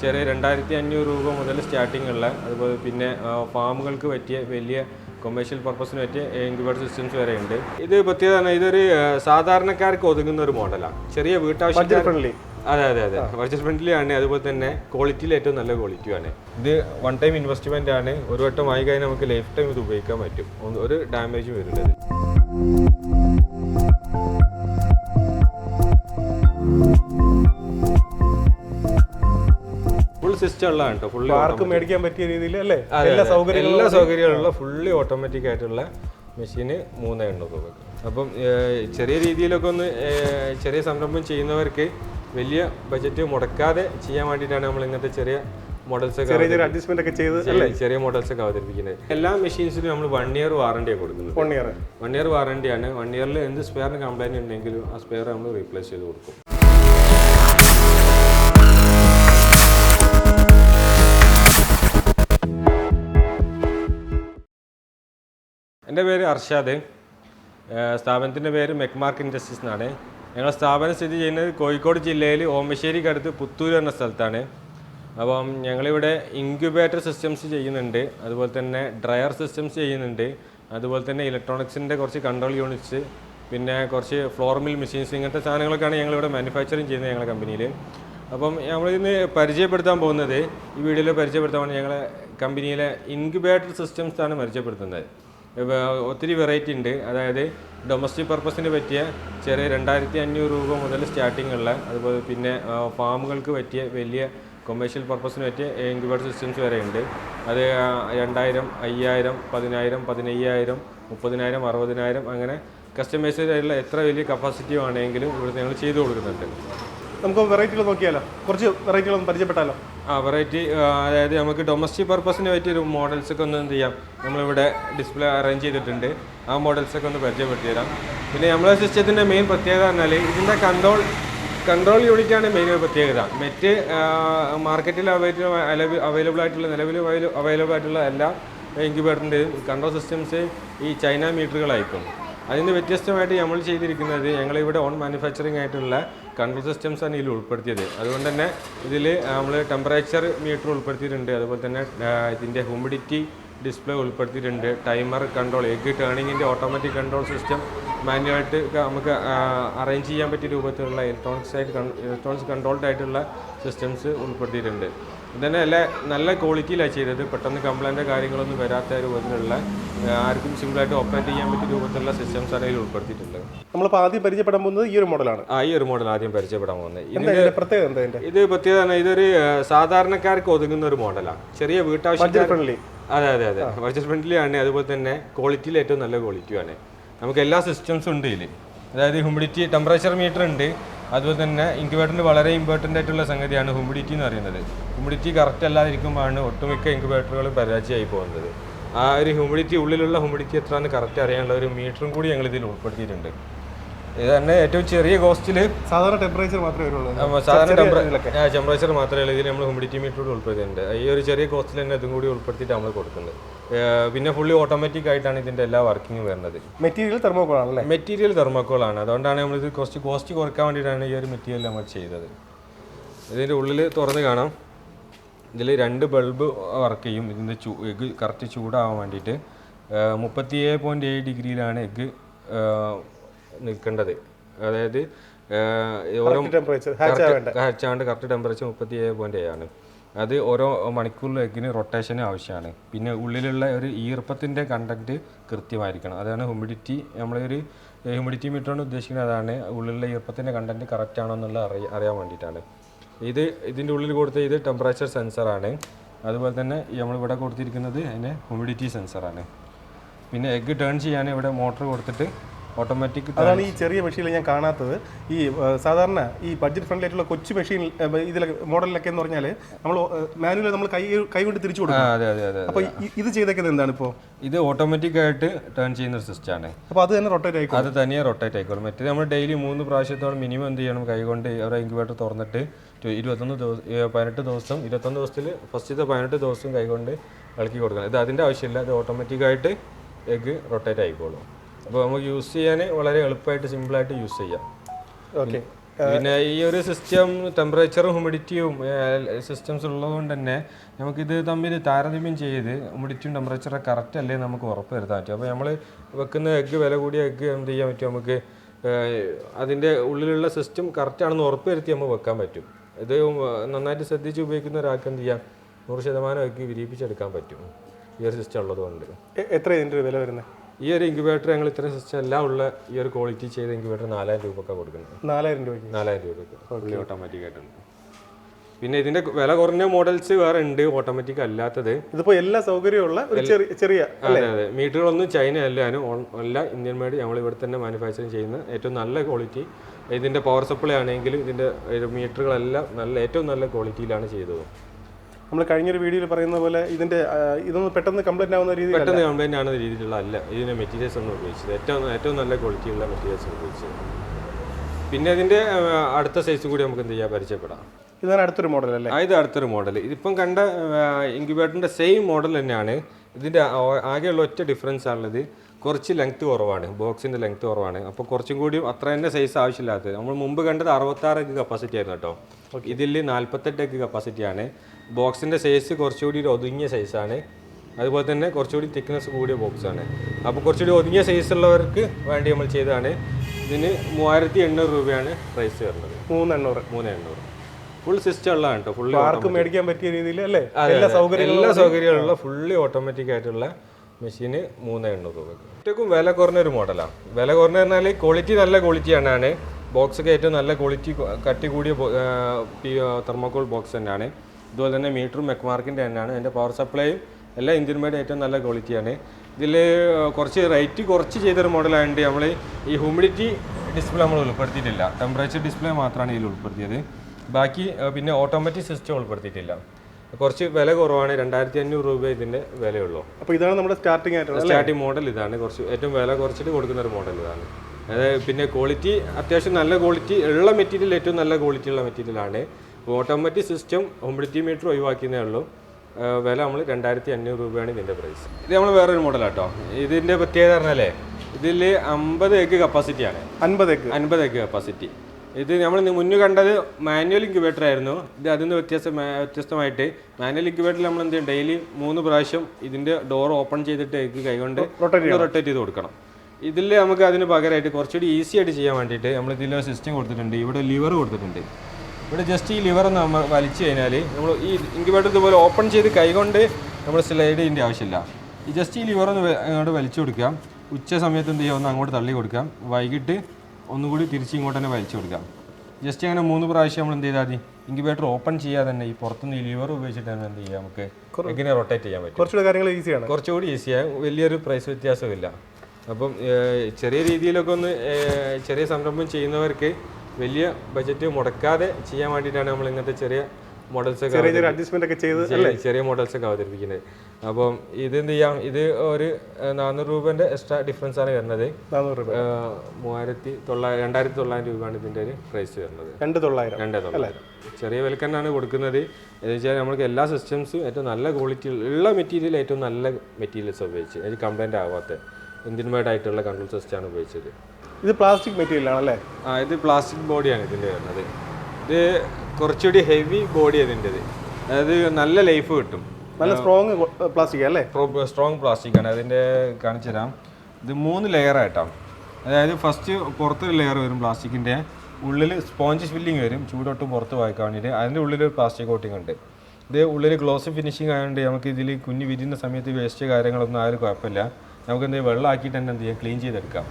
ചെറിയ രണ്ടായിരത്തി അഞ്ഞൂറ് രൂപ മുതൽ സ്റ്റാർട്ടിംഗ് ഉള്ള അതുപോലെ പിന്നെ ഫാമുകൾക്ക് പറ്റിയ വലിയ കൊമേഴ്ഷ്യൽ പർപ്പസിന് പറ്റിയ ഇൻക്യുബേറ്റർ സിസ്റ്റംസ് വരെ ഉണ്ട്. ഇത് പ്രത്യേകത ഇതൊരു സാധാരണക്കാർക്ക് ഒതുങ്ങുന്ന ഒരു മോഡലാണ് ചെറിയ വീട്ടാവശ്യം ഫ്രണ്ട്ലി അതെ അതെ അതെ. ബഡ്ജറ്റ് ഫ്രണ്ട്ലി ആണ്. അതുപോലെ തന്നെ ക്വാളിറ്റിയിൽ ഏറ്റവും നല്ല ക്വാളിറ്റി ആണ്. ഇത് വൺ ടൈം ഇൻവെസ്റ്റ്മെന്റ് ആണ്. ഒരു വട്ടം ആയി കഴിഞ്ഞാൽ നമുക്ക് ലൈഫ് ടൈം ഇത് ഉപയോഗിക്കാൻ പറ്റും. ഒരു ഡാമേജും വരുന്നത്. ഉള്ളതാണ് കേട്ടോ. ഫുള്ളി ആർക്കും മേടിക്കാൻ പറ്റിയ രീതിയിൽ അല്ലേ? എല്ലാ. സൗകര്യങ്ങളും എല്ലാ സൗകര്യങ്ങളുള്ള ഫുള്ളി ഓട്ടോമാറ്റിക് ആയിട്ടുള്ള മെഷീന് മൂന്നേ എണ്ണൂറ് രൂപക്ക് അപ്പം ചെറിയ രീതിയിലൊക്കെ ഒന്ന് ചെറിയ സംരംഭം ചെയ്യുന്നവർക്ക് വലിയ ബജറ്റ് മുടക്കാതെ ചെയ്യാൻ വേണ്ടിയിട്ടാണ് നമ്മൾ ഇങ്ങനത്തെ ചെറിയ മോഡൽസ് ചെറിയ ചെറിയ അഡ്ജസ്റ്റ്മെന്റ് ഒക്കെ ചെയ്ത് ചെറിയ- ചെറിയ മോഡൽസ് ഒക്കെ അവതരിപ്പിക്കുന്നത്. എല്ലാ മെഷീൻസിനും നമ്മൾ വൺ ഇയർ വാറണ്ടിയാണ് കൊടുക്കുന്നത്. വൺ ഇയർ വൺ ഇയർ വാറണ്ടിയാണ് വൺ ഇയറിൽ എന്ത് സ്പെയറിന് കംപ്ലൈന്റ് ഉണ്ടെങ്കിലും ആ സ്പെയർ നമ്മൾ റീപ്ലേസ് ചെയ്ത് കൊടുക്കും. എന്റെ പേര് അർഷാദ്. സ്ഥാപനത്തിന്റെ പേര് മെക്മാർക്ക് ഇൻഡസ്ട്രീസ് എന്നാണ്. ഞങ്ങളുടെ സ്ഥാപനം സ്ഥിതി ചെയ്യുന്നത് കോഴിക്കോട് ജില്ലയിൽ ഓമശ്ശേരിക്ക് അടുത്ത് പുത്തൂർ എന്ന സ്ഥലത്താണ്. അപ്പം ഞങ്ങളിവിടെ ഇൻക്യുബേറ്റർ സിസ്റ്റംസ് ചെയ്യുന്നുണ്ട്. അതുപോലെ തന്നെ ഡ്രയർ സിസ്റ്റംസ് ചെയ്യുന്നുണ്ട്. അതുപോലെ തന്നെ ഇലക്ട്രോണിക്സിന്റെ കുറച്ച് കൺട്രോൾ യൂണിറ്റ്സ് പിന്നെ കുറച്ച് ഫ്ലോർ മിൽ മെഷീൻസ് ഇങ്ങനത്തെ സാധനങ്ങളൊക്കെയാണ് ഞങ്ങളിവിടെ മാനുഫാക്ചറിങ് ചെയ്യുന്നത് ഞങ്ങളുടെ കമ്പനിയിൽ അപ്പം നമ്മളിന്ന് പരിചയപ്പെടുത്താൻ പോകുന്നത് ഈ വീഡിയോയിൽ പരിചയപ്പെടുത്താൻ പോകുന്നത് ഞങ്ങളെ കമ്പനിയിലെ ഇൻക്യുബേറ്റർ സിസ്റ്റംസാണ് പരിചയപ്പെടുത്തുന്നത്. ഒത്തിരി വെറൈറ്റി ഉണ്ട്. അതായത് ഡൊമസ്റ്റിക് പർപ്പസിന് പറ്റിയ ചെറിയ രണ്ടായിരത്തി അഞ്ഞൂറ് രൂപ മുതൽ സ്റ്റാർട്ടിംഗ് ഉള്ള അതുപോലെ പിന്നെ ഫാമുകൾക്ക് പറ്റിയ വലിയ കൊമേഴ്ഷ്യൽ പർപ്പസിന് പറ്റിയ ഇൻക്യുബേറ്റർ സിസ്റ്റംസ് വരെ ഉണ്ട്. അത് രണ്ടായിരം അയ്യായിരം പതിനായിരം പതിനയ്യായിരം മുപ്പതിനായിരം അറുപതിനായിരം അങ്ങനെ കസ്റ്റമൈസ്ഡായിട്ടുള്ള എത്ര വലിയ കപ്പാസിറ്റി വേണമെങ്കിലും ഇവിടെ ഞങ്ങൾ ചെയ്തു കൊടുക്കുന്നുണ്ട്. നമുക്ക് വെറൈറ്റികൾ നോക്കിയാലോ? കുറച്ച് വെറൈറ്റികളൊന്ന് പരിചയപ്പെട്ടാലോ? ആ വെറൈറ്റി അതായത് നമുക്ക് ഡൊമസ്റ്റിക് പർപ്പസിന് പറ്റിയൊരു മോഡൽസ് ഒക്കെ ഒന്ന് എന്ത് ചെയ്യാം? നമ്മളിവിടെ ഡിസ്പ്ലേ അറേഞ്ച് ചെയ്തിട്ടുണ്ട്. ആ മോഡൽസൊക്കെ ഒന്ന് പരിചയപ്പെടുത്തി തരാം. പിന്നെ നമ്മളെ സിസ്റ്റത്തിന്റെ മെയിൻ പ്രത്യേകത പറഞ്ഞാൽ ഇതിന്റെ കൺട്രോൾ കൺട്രോൾ യൂണിറ്റാണ് മെയിൻ പ്രത്യേകത. മറ്റ് മാർക്കറ്റിൽ അവൈലബിൾ ആയിട്ടുള്ള നിലവിൽ അവൈലബിൾ ആയിട്ടുള്ള എല്ലാ ഇൻക്യുബേറ്ററിന്റെയും കൺട്രോൾ സിസ്റ്റംസ് ഈ ചൈന മീറ്ററുകളായിരിക്കും അതിൽ നിന്ന് വ്യത്യസ്തമായിട്ട് നമ്മൾ ചെയ്തിരിക്കുന്നത് ഞങ്ങളിവിടെ ഓൺ മാനുഫാക്ചറിങ് ആയിട്ടുള്ള കൺട്രോൾ സിസ്റ്റംസ് ആണ് ഇതിൽ ഉൾപ്പെടുത്തിയത്. അതുകൊണ്ട് തന്നെ ഇതിൽ നമ്മൾ ടെമ്പറേച്ചർ മീറ്റർ ഉൾപ്പെടുത്തിയിട്ടുണ്ട്. അതുപോലെ തന്നെ ഇതിന്റെ ഹ്യൂമിഡിറ്റി ഡിസ്പ്ലേ ഉൾപ്പെടുത്തിയിട്ടുണ്ട്. ടൈമർ കൺട്രോൾ എഗ് ടേണിങ്ങിന്റെ ഓട്ടോമാറ്റിക് കൺട്രോൾ സിസ്റ്റം മാനുവലായിട്ട് നമുക്ക് അറേഞ്ച് ചെയ്യാൻ പറ്റിയ രൂപത്തിലുള്ള ഇലക്ട്രോണിക്സ് ആയിട്ട് ഇലക്ട്രോണിക്സ് കൺട്രോൾഡ് ആയിട്ടുള്ള സിസ്റ്റംസ് ഉൾപ്പെടുത്തിയിട്ടുണ്ട്. ഇതന്നെ എല്ലാ നല്ല ക്വാളിറ്റിയിലാണ് ചെയ്തത്. പെട്ടെന്ന് കംപ്ലൈന്റ് കാര്യങ്ങളൊന്നും വരാത്ത രൂപത്തിലുള്ള ആർക്കും സിമ്പിൾ ആയിട്ട് ഓപ്പറേറ്റ് ചെയ്യാൻ പറ്റിയ രൂപത്തിലുള്ള സിസ്റ്റംസ് ആണ് ഇതിൽ ഉൾപ്പെടുത്തിയിട്ടുള്ളത് നമ്മളിപ്പോൾ ആദ്യം പരിചയപ്പെടാൻ പോകുന്നത് ഈ ഒരു മോഡലാണ്. ആ ഈ ഒരു മോഡൽ ആദ്യം പരിചയപ്പെടാൻ പോകുന്നത്. പ്രത്യേകത എന്താ ഇത് പ്രത്യേകത ഇതൊരു സാധാരണക്കാർക്ക് ഒതുങ്ങുന്ന ഒരു മോഡലാണ്. ചെറിയ വീട്ടാവശ്യം ഫ്രണ്ട്ലി അതെ അതെ അതെ. ബഡ്ജറ്റ് ഫ്രണ്ട്ലി ആണ്. അതുപോലെ തന്നെ ക്വാളിറ്റിയിൽ ഏറ്റവും നല്ല ക്വാളിറ്റിയാണ് നമുക്ക് എല്ലാ സിസ്റ്റംസും ഉണ്ട് ഇതിൽ അതായത് ഹ്യൂമിഡിറ്റി ടെമ്പറേച്ചർ മീറ്റർ ഉണ്ട്. അതുപോലെ തന്നെ ഇൻക്യുബേറ്ററിന് വളരെ ഇമ്പോർട്ടന്റ് ആയിട്ടുള്ള സംഗതിയാണ് ഹ്യൂമിഡിറ്റി എന്ന് പറയുന്നത്. ഹ്യൂമിഡിറ്റി കറക്റ്റ് അല്ലാതിരിക്കുമ്പോഴാണ് ഒട്ടുമിക്ക ഇൻക്യുബേറ്ററുകളും പരാജയമായി പോകുന്നത്. ആ ഒരു ഹ്യൂമിഡിറ്റി ഉള്ളിലുള്ള ഹ്യൂമിഡിറ്റി എത്രയാണെന്ന് കറക്റ്റ് അറിയാനുള്ള ഒരു മീറ്ററും കൂടി ഞങ്ങൾ ഇതിൽ ഉൾപ്പെടുത്തിയിട്ടുണ്ട്. ഇത് തന്നെ ഏറ്റവും ചെറിയ കോസ്റ്റിൽ സാധാരണ ടെമ്പറേച്ചർ മാത്രമേ വരുള്ളൂ. സാധാരണ ടെമ്പറേച്ചർ മാത്രമേ ഉള്ളൂ. ഇതിൽ നമ്മൾ ഹ്യൂമിഡിറ്റി മീറ്റർ കൂടി ഉൾപ്പെടുത്തിയിട്ടുണ്ട്. ഈ ഒരു ചെറിയ കോസ്റ്റിൽ തന്നെ ഇതും കൂടി ഉൾപ്പെടുത്തിയിട്ട് നമ്മൾ കൊടുക്കുന്നത് പിന്നെ ഫുള്ളി ഓട്ടോമാറ്റിക് ആയിട്ടാണ് ഇതിന്റെ എല്ലാ വർക്കിംഗ് വരുന്നത്. മെറ്റീരിയൽ തെർമോക്കോൾ ആണല്ലേ മെറ്റീരിയൽ തെർമോക്കോൾ ആണ്. അതുകൊണ്ടാണ് നമ്മൾ ഇത് കുറച്ച് കോസ്റ്റ് കുറയ്ക്കാൻ വേണ്ടിയിട്ടാണ് ഈ ഒരു മെറ്റീരിയൽ നമ്മൾ ചെയ്തത്. ഇതിന്റെ ഉള്ളിൽ തുറന്ന് കാണാം. ഇതിൽ രണ്ട് ബൾബ് വർക്ക് ചെയ്യും. ഇതിന്റെ ചൂ എഗ്ഗ് കറക്റ്റ് ചൂടാവാൻ വേണ്ടിയിട്ട്. മുപ്പത്തി ഏഴ് പോയിന്റ് ഏഴ് ഡിഗ്രിയിലാണ് എഗ്ഗ് നിൽക്കേണ്ടത്. അതായത് ഓരോ ഹാച്ചാണ്ട് കറക്റ്റ് ടെമ്പറേച്ചർ മുപ്പത്തി ഏഴ് പോയിന്റ് ഏഴാണ് അത് ഓരോ മണിക്കൂറിലും എഗ്ഗിന് റൊട്ടേഷൻ ആവശ്യമാണ്. പിന്നെ ഉള്ളിലുള്ള ഒരു ഈർപ്പത്തിന്റെ കണ്ടക്റ്റ് കൃത്യമായിരിക്കണം. അതാണ് ഹ്യൂമിഡിറ്റി നമ്മളൊരു ഹ്യൂമിഡിറ്റി മീറ്റർ കൊണ്ട് ഉദ്ദേശിക്കുന്നത് അതാണ് ഉള്ളിലുള്ള ഈർപ്പത്തിന്റെ കണ്ടന്റ് കറക്റ്റ് ആണോ എന്നുള്ള അറിയാൻ വേണ്ടിയിട്ടാണ്. ഇത് ഇതിന്റെ ഉള്ളിൽ കൊടുത്ത ഇത് ടെമ്പറേച്ചർ സെൻസറാണ് അതുപോലെ തന്നെ നമ്മളിവിടെ കൊടുത്തിരിക്കുന്നത് അതിന്റെ ഹ്യൂമിഡിറ്റി സെൻസറാണ് പിന്നെ എഗ്ഗ് ടേൺ ചെയ്യാൻ ഇവിടെ മോട്ടർ കൊടുത്തിട്ട് ഓട്ടോമാറ്റിക് അതാണ് ഈ ചെറിയ മെഷീനിൽ ഞാൻ കാണാത്തത്. ഈ സാധാരണ ഈ ബഡ്ജറ്റ് ഫ്രണ്ട്ലി ആയിട്ടുള്ള കൊച്ചു മെഷീൻ ഇതിലൊക്കെ മോഡലിലൊക്കെ എന്ന് പറഞ്ഞാൽ നമ്മൾ മാനുവൽ നമ്മൾ കൈ കൈ കൊണ്ട് തിരിച്ചു കൊടുക്കും അതെ അതെ അതെ അപ്പോൾ ഇത് ചെയ്തേക്കുന്നത് എന്താണ് ഇപ്പോൾ ഇത് ഓട്ടോമാറ്റിക് ആയിട്ട് ടേൺ ചെയ്യുന്ന ഒരു സിസ്റ്റം ആണ്. അപ്പോൾ അത് തന്നെ റൊട്ടേറ്റ് ആയിക്കോളും. അത് തന്നെ റൊട്ടേറ്റ് ആയിക്കോളും. മറ്റേ നമ്മൾ ഡെയിലി മൂന്ന് പ്രാവശ്യത്തോളം മിനിമം എന്ത് ചെയ്യണം? കൈകൊണ്ട് ഒരു ഇൻക്യുബേറ്റർ തുറന്നിട്ട് ഇരുപത്തൊന്ന് ദിവസം പതിനെട്ട് ദിവസം ഇരുപത്തൊന്ന് ദിവസത്തിൽ ഫസ്റ്റത്തെ പതിനെട്ട് ദിവസം കൈകൊണ്ട് ഇളക്കി കൊടുക്കണം. ഇത് അതിന്റെ ആവശ്യമില്ല. ഇത് ഓട്ടോമാറ്റിക്കായിട്ട് എഗ്ഗ് റൊട്ടേറ്റ് ആയിക്കോളും. അപ്പോൾ നമുക്ക് യൂസ് ചെയ്യാൻ വളരെ എളുപ്പമായിട്ട് സിമ്പിളായിട്ട് യൂസ് ചെയ്യാം. ഓക്കെ പിന്നെ ഈ ഒരു സിസ്റ്റം ടെമ്പറേച്ചറും ഹ്യൂമിഡിറ്റിയും സിസ്റ്റംസ് ഉള്ളതുകൊണ്ട് തന്നെ നമുക്കിത് തമ്മിൽ താരതമ്യം ചെയ്ത് ഹ്യൂമിഡിറ്റിയും ടെമ്പറേച്ചറും കറക്റ്റ് അല്ലേ നമുക്ക് ഉറപ്പ് വരുത്താൻ പറ്റും. അപ്പോൾ നമ്മൾ വെക്കുന്ന എഗ്ഗ് വില കൂടിയ എഗ്ഗ് എന്ത് ചെയ്യാൻ പറ്റും നമുക്ക്? അതിന്റെ ഉള്ളിലുള്ള സിസ്റ്റം കറക്റ്റ് ആണെന്ന് ഉറപ്പ് വരുത്തി നമുക്ക് വെക്കാൻ പറ്റും. ഇത് നന്നായിട്ട് ശ്രദ്ധിച്ച് ഉപയോഗിക്കുന്ന ഒരാൾക്ക് എന്ത് ചെയ്യാം? നൂറ് ശതമാനം എഗ്ഗ് വിരിയിപ്പിച്ചെടുക്കാൻ പറ്റും. ഈ ഒരു സിസ്റ്റം ഉള്ളതുകൊണ്ട്. എത്ര ഇതിന്റെ വില വരുന്നത്? ഈ ഒരു ഇൻക്യുബേറ്റർ ഞങ്ങൾ ഇത്രയും സിസ്റ്റം എല്ലാം ഉള്ള ഈ ഒരു ക്വാളിറ്റി ചെയ്ത ഇൻക്യുബേറ്റർ നാലായിരം രൂപയൊക്കെ കൊടുക്കുന്നത്. നാലായിരം രൂപയ്ക്ക്? നാലായിരം രൂപയ്ക്ക്. ഫുള്ളി ഓട്ടോമാറ്റിക് ആയിട്ടുണ്ട്. പിന്നെ ഇതിന്റെ വില കുറഞ്ഞ മോഡൽസ് വേറെ ഉണ്ട് ഓട്ടോമാറ്റിക് അല്ലാത്തത്. ഇതിപ്പോ എല്ലാ സൗകര്യമുള്ള ഒരു ചെറിയ ചെറിയ അതെ അതെ. മീറ്ററുകളൊന്നും ചൈന അല്ലാനും എല്ലാ ഇന്ത്യൻ മേഡ് നമ്മൾ ഇവിടെ തന്നെ മാനുഫാക്ചറിങ് ചെയ്യുന്ന ഏറ്റവും നല്ല ക്വാളിറ്റി ഇതിന്റെ പവർ സപ്ലൈ ആണെങ്കിലും ഇതിന്റെ മീറ്ററുകളെല്ലാം നല്ല ഏറ്റവും നല്ല ക്വാളിറ്റിയിലാണ് ചെയ്തത്. നമ്മൾ കഴിഞ്ഞൊരു വീഡിയോയിൽ പറയുന്ന പോലെ ഇതിന്റെ ഇതൊന്നും പെട്ടെന്ന് കംപ്ലൈന്റ് ആവുന്ന രീതിയിൽ പെട്ടെന്ന് കംപ്ലൈന്റ് ആവുന്ന രീതിയിലുള്ള അല്ല. ഇതിന്റെ മെറ്റീരിയൽസ് ഒന്നും ഉപയോഗിച്ചത്. ഏറ്റവും ഏറ്റവും നല്ല ക്വാളിറ്റിയുള്ള മെറ്റീരിയൽസ് ഉപയോഗിച്ചത്. പിന്നെ ഇതിന്റെ അടുത്ത സൈസ് കൂടി നമുക്ക് എന്ത് ചെയ്യാം? പരിചയപ്പെടാം. ഇതാണ് അടുത്തൊരു മോഡൽ അല്ലേ? ഇത് അടുത്തൊരു മോഡൽ ഇതിപ്പം കണ്ട ഇൻക്യുബേറ്ററിന്റെ സെയിം മോഡൽ തന്നെയാണ്. ഇതിന്റെ ആകെയുള്ള ഒറ്റ ഡിഫറൻസ് ആണുള്ളത്. കുറച്ച് ലെങ്ത് കുറവാണ്. ബോക്സിന്റെ ലെങ്ത് കുറവാണ്. അപ്പോൾ കുറച്ചും കൂടി അത്ര തന്നെ സൈസ് ആവശ്യമില്ലാത്തത്. നമ്മൾ മുമ്പ് കണ്ടത് അറുപത്താറ് എഗ് കപ്പാസിറ്റി ആയിരുന്നു കേട്ടോ. ഇതിൽ നാൽപ്പത്തെട്ട് എഗ് കപ്പാസിറ്റിയാണ് ബോക്സിന്റെ സൈസ് കുറച്ചുകൂടി ഒരു ഒതുങ്ങിയ സൈസാണ് അതുപോലെ തന്നെ കുറച്ചുകൂടി തിക്നെസ് കൂടിയ ബോക്സാണ് അപ്പോൾ കുറച്ചുകൂടി ഒതുങ്ങിയ സൈസ് ഉള്ളവർക്ക് വേണ്ടി നമ്മൾ ചെയ്തതാണ്. ഇതിന് മൂവായിരത്തി എണ്ണൂറ് രൂപയാണ് പ്രൈസ് വരുന്നത്. മൂന്നെണ്ണൂറ്. മൂന്ന് എണ്ണൂറ് ഫുൾ സിസ്റ്റം ഉള്ളതാണ് കേട്ടോ. ഫുള്ളി ആർക്കും മേടിക്കാൻ പറ്റിയ രീതിയിൽ അല്ലേ? എല്ലാ. സൗകര്യങ്ങളും എല്ലാ സൗകര്യങ്ങളുള്ള ഫുള്ളി ഓട്ടോമാറ്റിക് ആയിട്ടുള്ള മെഷീന് മൂന്ന് എണ്ണൂറ് രൂപക്ക് ഏറ്റവും വില കുറഞ്ഞ ഒരു മോഡലാണ് വില കുറഞ്ഞ പറഞ്ഞാൽ ക്വാളിറ്റി നല്ല ക്വാളിറ്റിയാണ് ബോക്സ് ഒക്കെ ഏറ്റവും നല്ല ക്വാളിറ്റി കട്ടി കൂടിയ തെർമോക്കോൾ ബോക്സ് തന്നെയാണ് ഇതുപോലെ തന്നെ മീറ്ററും മെക്മാർക്കിന്റെ തന്നെയാണ് അതിന്റെ പവർ സപ്ലൈയും എല്ലാം ഇന്ത്യൻ മേഡ് ഏറ്റവും നല്ല ക്വാളിറ്റിയാണ് ഇതിൽ കുറച്ച് റേറ്റ് കുറച്ച് ചെയ്തൊരു മോഡലായതുകൊണ്ട് നമ്മൾ ഈ ഹ്യൂമിഡിറ്റി ഡിസ്പ്ലേ നമ്മൾ ഉൾപ്പെടുത്തിയിട്ടില്ല. ടെമ്പറേച്ചർ ഡിസ്പ്ലേ മാത്രമാണ് ഇതിൽ ഉൾപ്പെടുത്തിയത്. ബാക്കി പിന്നെ ഓട്ടോമാറ്റിക് സിസ്റ്റം ഉൾപ്പെടുത്തിയിട്ടില്ല. കുറച്ച് വില കുറവാണ്. രണ്ടായിരത്തി അഞ്ഞൂറ് രൂപ ഇതിന്റെ വിലയുള്ളൂ. അപ്പോൾ ഇതാണ് നമ്മുടെ സ്റ്റാർട്ടിംഗ് ആയിട്ട് സ്റ്റാർട്ടിംഗ് മോഡൽ ഇതാണ്. കുറച്ച് ഏറ്റവും വില കുറച്ചിട്ട് കൊടുക്കുന്ന ഒരു മോഡൽ ഇതാണ്. അതായത് പിന്നെ ക്വാളിറ്റി അത്യാവശ്യം നല്ല ക്വാളിറ്റി ഉള്ള മെറ്റീരിയൽ ഏറ്റവും നല്ല ക്വാളിറ്റി ഉള്ള മെറ്റീരിയലാണ് ഓട്ടോമാറ്റിക് സിസ്റ്റം ഹോംബ്രിറ്റി മീറ്റർ ഒഴിവാക്കുന്നേ ഉള്ളൂ. വില നമ്മൾ രണ്ടായിരത്തി അഞ്ഞൂറ് രൂപയാണ് ഇതിന്റെ പ്രൈസ് ഇത് നമ്മൾ വേറൊരു മോഡലാട്ടോ ഇതിന്റെ പ്രത്യേകത പറഞ്ഞാലേ ഇതിൽ അമ്പത് എഗ് കപ്പാസിറ്റിയാണ് അൻപത് എഗ് കപ്പാസിറ്റി ഇത് നമ്മൾ മുന്നേ കണ്ടത് മാനുവൽ ഇൻക്യുബേറ്റർ ആയിരുന്നു. ഇത് അതിൽ നിന്ന് വ്യത്യസ്ത വ്യത്യസ്തമായിട്ട്. മാനുവൽ ഇൻക്യുബേറ്ററിൽ നമ്മൾ എന്ത് ചെയ്യും? ഡെയിലി മൂന്ന് പ്രാവശ്യം ഇതിന്റെ ഡോർ ഓപ്പൺ ചെയ്തിട്ട് കൈകൊണ്ട് റൊട്ടേറ്റ് ചെയ്ത് കൊടുക്കണം. ഇതിൽ നമുക്ക് അതിന് പകരമായിട്ട് കുറച്ചുകൂടി ഈസി ആയിട്ട് ചെയ്യാൻ വേണ്ടിയിട്ട് നമ്മൾ ഇതിൽ സിസ്റ്റം കൊടുത്തിട്ടുണ്ട്. ഇവിടെ ലിവർ കൊടുത്തിട്ടുണ്ട്. ഇവിടെ ജസ്റ്റ് ഈ ലിവർ നമ്മൾ വലിച്ചു കഴിഞ്ഞാൽ നമ്മൾ ഈ ഇൻക്യുബേറ്റർ ഇതുപോലെ ഓപ്പൺ ചെയ്ത് കൈകൊണ്ട് നമ്മൾ സ്ലൈഡ് ചെയ്യേണ്ട ആവശ്യമില്ല. ഈ ജസ്റ്റ് ഈ ലിവർ ഒന്ന് അങ്ങോട്ട് വലിച്ചു കൊടുക്കാം ഉച്ച സമയത്ത് എന്ത് ചെയ്യുക? ഒന്ന് അങ്ങോട്ട് തള്ളി കൊടുക്കാം വൈകിട്ട് ഒന്നുകൂടി തിരിച്ച് ഇങ്ങോട്ട് തന്നെ വലിച്ചു കൊടുക്കാം. ജസ്റ്റ് അങ്ങനെ മൂന്ന് പ്രാവശ്യം നമ്മൾ എന്ത് ചെയ്താൽ മതി. ഇൻക്യുബേറ്റർ ഓപ്പൺ ചെയ്യാതെ തന്നെ ഈ പുറത്തുനിന്ന് ഈ ലിവർ ഉപയോഗിച്ചിട്ട് തന്നെ എന്ത് ചെയ്യാം നമുക്ക് എങ്ങനെ റൊട്ടേറ്റ് ചെയ്യാൻ പറ്റും? കുറച്ചുകൂടി കാര്യങ്ങൾ ഈസിയാണ് കുറച്ചുകൂടി ഈസിയാണ് വലിയൊരു പ്രൈസ് വ്യത്യാസമില്ല അപ്പം ചെറിയ രീതിയിലൊക്കെ ഒന്ന് ചെറിയ സംരംഭം ചെയ്യുന്നവർക്ക് വലിയ ബജറ്റ് മുടക്കാതെ ചെയ്യാൻ വേണ്ടിയിട്ടാണ് നമ്മൾ ഇങ്ങനത്തെ ചെറിയ മോഡൽസ് ഒക്കെ ചെറിയ ചെറിയ അഡ്ജസ്റ്റ്മെന്റ് ഒക്കെ ചെയ്ത് ചെറിയ- ചെറിയ മോഡൽസ് ഒക്കെ അവതരിപ്പിക്കുന്നത്. അപ്പം ഇത് എന്ത് ചെയ്യാം? ഇത് ഒരു നാനൂറ് രൂപന്റെ എക്സ്ട്രാ ഡിഫറൻസ് ആണ് വരുന്നത്. മൂവായിരത്തി തൊള്ളായിരം രണ്ടായിരത്തി തൊള്ളായിരം രൂപയാണ് ഇതിന്റെ ഒരു പ്രൈസ് വരുന്നത്. രണ്ട് തൊള്ളായിരം. രണ്ട് തൊള്ളായിരം. ചെറിയ വിലക്കന്നാണ് കൊടുക്കുന്നത്. എന്ന് വെച്ചാൽ നമുക്ക് എല്ലാ സിസ്റ്റംസും ഏറ്റവും നല്ല ക്വാളിറ്റി ഉള്ള മെറ്റീരിയൽ ഏറ്റവും നല്ല മെറ്റീരിയൽസ് ഉപയോഗിച്ച് അതിന് കംപ്ലൈന്റ് ആവാത്ത ഇന്ത്യൻ ആയിട്ടുള്ള കൺട്രോൾ സിസ്റ്റം ആണ് ഉപയോഗിച്ചത്. ഇത് പ്ലാസ്റ്റിക് മെറ്റീരിയൽ ആണല്ലേ? ആ ഇത് പ്ലാസ്റ്റിക് ബോഡിയാണ് ഇതിന്റെ വരുന്നത്. ഇത് കുറച്ചുകൂടി ഹെവി ബോഡി അതിന്റെത് അതായത് നല്ല ലൈഫ് കിട്ടും. നല്ല സ്ട്രോങ് പ്ലാസ്റ്റിക് അല്ലേ? സ്ട്രോങ് പ്ലാസ്റ്റിക് ആണ്. അതിന്റെ കാണിച്ചു തരാം. ഇത് മൂന്ന് ലെയർ ആയിട്ടാണ് അതായത് ഫസ്റ്റ് പുറത്തൊരു ലെയർ വരും പ്ലാസ്റ്റിക്കിന്റെ ഉള്ളിൽ സ്പോഞ്ച് ഫില്ലിങ് വരും. ചൂടോട്ട് പുറത്ത് വായിക്കാൻ വേണ്ടിയിട്ട് അതിന്റെ ഉള്ളിൽ ഒരു പ്ലാസ്റ്റിക് കോട്ടിംഗ് ഉണ്ട്. ഇത് ഉള്ളിൽ ഗ്ലോസ് ഫിനിഷിംഗ് ആയതുകൊണ്ട് നമുക്ക് ഇതിൽ കുഞ്ഞ് വിരിയുന്ന സമയത്ത് വേസ്റ്റ് കാര്യങ്ങളൊന്നും ആയാലും കുഴപ്പമില്ല. നമുക്ക് എന്തെങ്കിലും വെള്ളം ആക്കിയിട്ട് തന്നെ എന്ത് ചെയ്യാം? ക്ലീൻ ചെയ്തെടുക്കാം.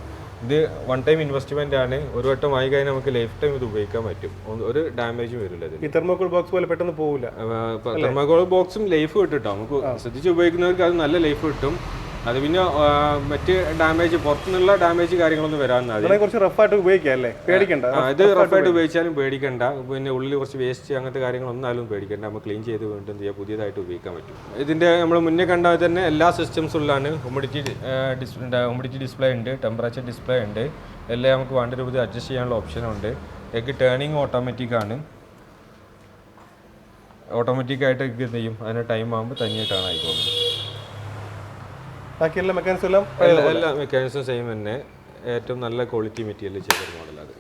ഇത് വൺ ടൈം ഇൻവെസ്റ്റ്മെന്റ് ആണ്. ഒരു വട്ടം ആയി കഴിഞ്ഞാൽ നമുക്ക് ലൈഫ് ടൈം ഇത് ഉപയോഗിക്കാൻ പറ്റും. ഒരു ഡാമേജും വരില്ല ഈ തെർമോക്കോൾ ബോക്സ് പോലെ പെട്ടെന്ന് പോവില്ല തെർമോകോൾ ബോക്സും ലൈഫ് കിട്ടും നമുക്ക് ശ്രദ്ധിച്ച് ഉപയോഗിക്കുന്നവർക്ക് അത് നല്ല ലൈഫ് കിട്ടും. അത് പിന്നെ മറ്റ് ഡാമേജ് പുറത്തുനിന്നുള്ള ഡാമേജ് കാര്യങ്ങളൊന്നും വരാമെന്നാ മതി കുറച്ച് റഫായിട്ട് ഉപയോഗിക്കാം അല്ലേ? പേടിക്കണ്ട. ഇത് റഫായിട്ട് ഉപയോഗിച്ചാലും പേടിക്കണ്ട. പിന്നെ ഉള്ളിൽ കുറച്ച് വേസ്റ്റ് അങ്ങനത്തെ കാര്യങ്ങളൊന്നാലും പേടിക്കണ്ട. നമ്മൾ ക്ലീൻ ചെയ്ത് വീണ്ടും ചെയ്യാം പുതിയതായിട്ട് ഉപയോഗിക്കാൻ പറ്റും. ഇതിന്റെ നമ്മൾ മുന്നേ കണ്ടാൽ തന്നെ എല്ലാ സിസ്റ്റംസും ഉള്ളതാണ്. ഹ്യൂമിഡിറ്റി ഹ്യൂമിഡിറ്റി ഡിസ്പ്ലേ ഉണ്ട് ടെമ്പറേച്ചർ ഡിസ്പ്ലേ ഉണ്ട്. എല്ലാം നമുക്ക് വേണ്ട രൂപത്തിൽ അഡ്ജസ്റ്റ് ചെയ്യാനുള്ള ഓപ്ഷൻ ഉണ്ട്. ഇതൊക്കെ ടേണിങ് ഓട്ടോമാറ്റിക് ആണ്. ഓട്ടോമാറ്റിക് ആയിട്ട് എഗ് എന്ത് ചെയ്യും? അതിന് ടൈം ആകുമ്പോൾ തനിയായിട്ടാണ് ആയിക്കോളും ബാക്കി എല്ലാ മെക്കാനിക്സും എല്ലാം എല്ലാ മെക്കാനിക്സും സെയിം തന്നെ. ഏറ്റവും നല്ല ക്വാളിറ്റി മെറ്റീരിയൽ ചെയ്തൊരു മോഡലാണ്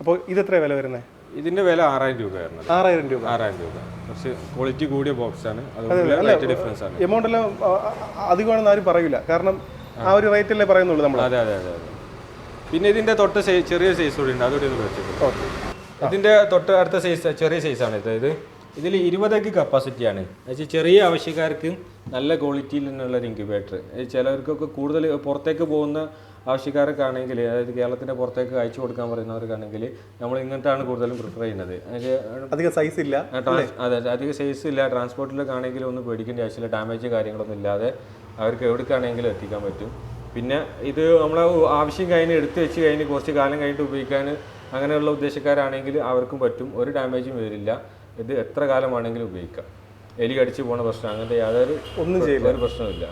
അപ്പോൾ ഇത് എത്ര വില വരുന്നത് ഇതിന്റെ വില ആറായിരം രൂപ വരുന്നത് ആറായിരം രൂപ. ആറായിരം രൂപ. പക്ഷേ ക്വാളിറ്റി കൂടിയ ബോക്സ് ആണ്. അതുകൊണ്ട് റേറ്റ് ഡിഫറൻസ് ആണ്. എമൗണ്ട് എല്ലാം അധികമാണെന്ന് ആരും പറയില്ല കാരണം ആ. ഒരു റേറ്റല്ലേ പറയുന്നുള്ളൂ നമ്മൾ അതെ അതെ അതെ പിന്നെ ഇതിന്റെ തൊട്ട് ചെറിയ സൈസ് കൂടി ഉണ്ട്. അതുകൂടി ഒന്ന് വെച്ചിട്ടുണ്ട് ഇതിന്റെ തൊട്ട് അടുത്ത സൈസ് ചെറിയ സൈസ് ആണ് ഇത് ഇതിൽ ഇരുപതൊക്കെ കപ്പാസിറ്റിയാണ് എന്നുവെച്ചാൽ ചെറിയ ആവശ്യക്കാർക്ക് നല്ല ക്വാളിറ്റിയിൽ നിന്നുള്ള ഒരു ഇൻക്യുബേറ്റർ ചിലർക്കൊക്കെ കൂടുതൽ പുറത്തേക്ക് പോകുന്ന ആവശ്യക്കാർക്കാണെങ്കിൽ അതായത് കേരളത്തിന്റെ പുറത്തേക്ക് അയച്ചു കൊടുക്കാൻ പറയുന്നവർക്കാണെങ്കിൽ നമ്മൾ ഇങ്ങനത്താണ് കൂടുതലും പ്രിഫർ ചെയ്യുന്നത്. അധികം സൈസ് ഇല്ല അതെ അധിക അധികം സൈസ് ഇല്ല. ട്രാൻസ്പോർട്ടിലൊക്കെ ആണെങ്കിലും ഒന്നും പേടിക്കേണ്ട ആവശ്യമില്ല. ഡാമേജ് കാര്യങ്ങളൊന്നും ഇല്ലാതെ അവർക്ക് എവിടേക്കാണെങ്കിലും എത്തിക്കാൻ പറ്റും. പിന്നെ ഇത് നമ്മളെ ആവശ്യം കഴിഞ്ഞ് എടുത്തു വെച്ച് കഴിഞ്ഞ് കുറച്ച് കാലം കഴിഞ്ഞിട്ട് ഉപയോഗിക്കാൻ അങ്ങനെയുള്ള ഉദ്ദേശക്കാരാണെങ്കിൽ അവർക്കും പറ്റും. ഒരു ഡാമേജും വരില്ല ഇത് എത്ര കാലം വേണമെങ്കിലും ഉപയോഗിക്കാം. എലി കടിച്ചു പോണ പ്രശ്നം അങ്ങനത്തെ യാതൊരു ഒന്നും ഒരു പ്രശ്നമില്ല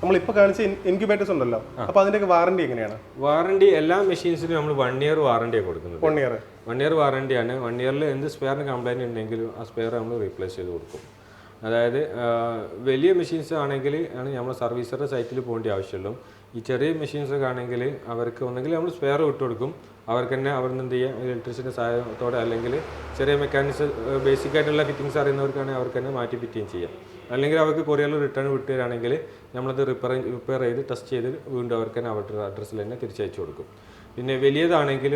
നമ്മളിപ്പോൾ കാണിച്ച ഇൻക്യുബേറ്റേഴ്സ് ഉണ്ടല്ലോ. അപ്പോൾ അതിന്റെയൊക്കെ വാറണ്ടി എങ്ങനെയാണ്? വാറണ്ടി എല്ലാ മെഷീൻസിനും നമ്മൾ വൺ ഇയർ വാറണ്ടിയാണ് കൊടുക്കുന്നത്. വൺ ഇയർ വൺ ഇയർ വാറണ്ടിയാണ് വൺ ഇയറിൽ എന്ത് സ്പെയറിന് കംപ്ലൈന്റ് ഉണ്ടെങ്കിലും ആ സ്പെയർ നമ്മൾ റീപ്ലേസ് ചെയ്ത് കൊടുക്കും. അതായത് വലിയ മെഷീൻസ് ആണെങ്കിൽ ആണ് നമ്മൾ സർവീസറുടെ സൈറ്റിൽ പോകേണ്ട ആവശ്യമുള്ളൂ. ഈ ചെറിയ മെഷീൻസ് ഒക്കെ ആണെങ്കിൽ അവർക്ക് ഒന്നെങ്കിൽ നമ്മൾ സ്പെയർ വിട്ട് കൊടുക്കും. അവർക്ക് തന്നെ അവർ എന്ത് ചെയ്യുക ഇലക്ട്രിസിന്റെ സഹായത്തോടെ അല്ലെങ്കിൽ ചെറിയ മെക്കാനിക്സ് ബേസിക് ആയിട്ടുള്ള ഫിറ്റിങ്സ് അറിയുന്നവർക്കാണെങ്കിൽ അവർക്ക് തന്നെ മാറ്റി ഫിറ്റിങ് ചെയ്യാം. അല്ലെങ്കിൽ അവർക്ക് കൊറിയറിൽ റിട്ടേൺ വിട്ട് തരാണെങ്കിൽ നമ്മളത് റിപ്പയർ റിപ്പയർ ചെയ്ത് ടെസ്റ്റ് ചെയ്ത് വീണ്ടും അവർക്ക് തന്നെ അവരുടെ അഡ്രസ്സിൽ തന്നെ തിരിച്ചയച്ചു കൊടുക്കും. പിന്നെ വലിയതാണെങ്കിൽ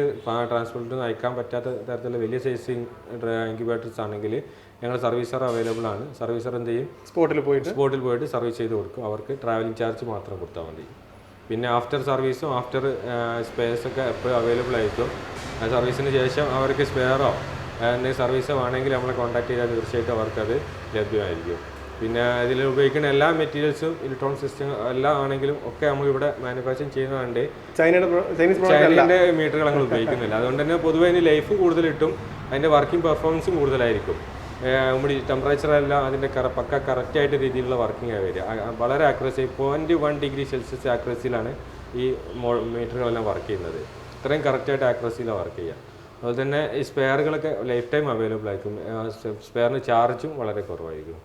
ട്രാൻസ്പോർട്ടിന് അയക്കാൻ പറ്റാത്ത തരത്തിലുള്ള വലിയ സൈസ് ഇൻക്യുബേറ്റേഴ്സ് ആണെങ്കിൽ ഞങ്ങൾ സർവീസർ അവൈലബിൾ ആണ്. സർവീസർ എന്ത് ചെയ്യും? സ്പോട്ടിൽ പോയിട്ട്? സ്പോട്ടിൽ പോയിട്ട് സർവീസ് ചെയ്ത് കൊടുക്കും. അവർക്ക് ട്രാവലിംഗ് ചാർജ് മാത്രം കൊടുത്താൽ മതി. പിന്നെ ആഫ്റ്റർ സർവീസും ആഫ്റ്റർ സ്പേസ് ഒക്കെ എപ്പോഴും അവൈലബിൾ ആയിരിക്കും. ആ സർവീസിന് ശേഷം അവർക്ക് സ്പെയറോ എന്തെങ്കിലും സർവീസോ വേണമെങ്കിൽ നമ്മളെ കോൺടാക്ട് ചെയ്താൽ തീർച്ചയായിട്ടും അവർക്കത് ലഭ്യമായിരിക്കും. പിന്നെ ഇതിൽ ഉപയോഗിക്കുന്ന എല്ലാ മെറ്റീരിയൽസും ഇലക്ട്രോണിക് സിസ്റ്റം എല്ലാം ആണെങ്കിലും ഒക്കെ നമ്മൾ ഇവിടെ മാനുഫാക്ചറിങ് ചെയ്യുന്നതുകൊണ്ട് ചൈനയുടെ മീറ്ററുകൾ ഞങ്ങൾ ഉപയോഗിക്കുന്നില്ല. അതുകൊണ്ട് തന്നെ പൊതുവെ അതിന് ലൈഫ് കൂടുതൽ കിട്ടും അതിന്റെ വർക്കിംഗ് പെർഫോമൻസും കൂടുതലായിരിക്കും. നമ്മുടെ ടെമ്പറേച്ചർ എല്ലാം അതിന്റെ കറ പക്ക കറക്റ്റായിട്ട് രീതിയിലുള്ള വർക്കിംഗ് വരിക. വളരെ accuracy point one degree Celsius ആക്യുറസിയിലാണ് ഈ മോ മീറ്ററുകളെല്ലാം വർക്ക് ചെയ്യുന്നത്. ഇത്രയും കറക്റ്റായിട്ട് ആക്യുറസിയിലാണ് വർക്ക് ചെയ്യുക. അതുപോലെ തന്നെ ഈ സ്പെയറുകളൊക്കെ ലൈഫ് ടൈം അവൈലബിൾ ആയിരിക്കും. സ്പെയറിന് ചാർജും വളരെ കുറവായിരിക്കും.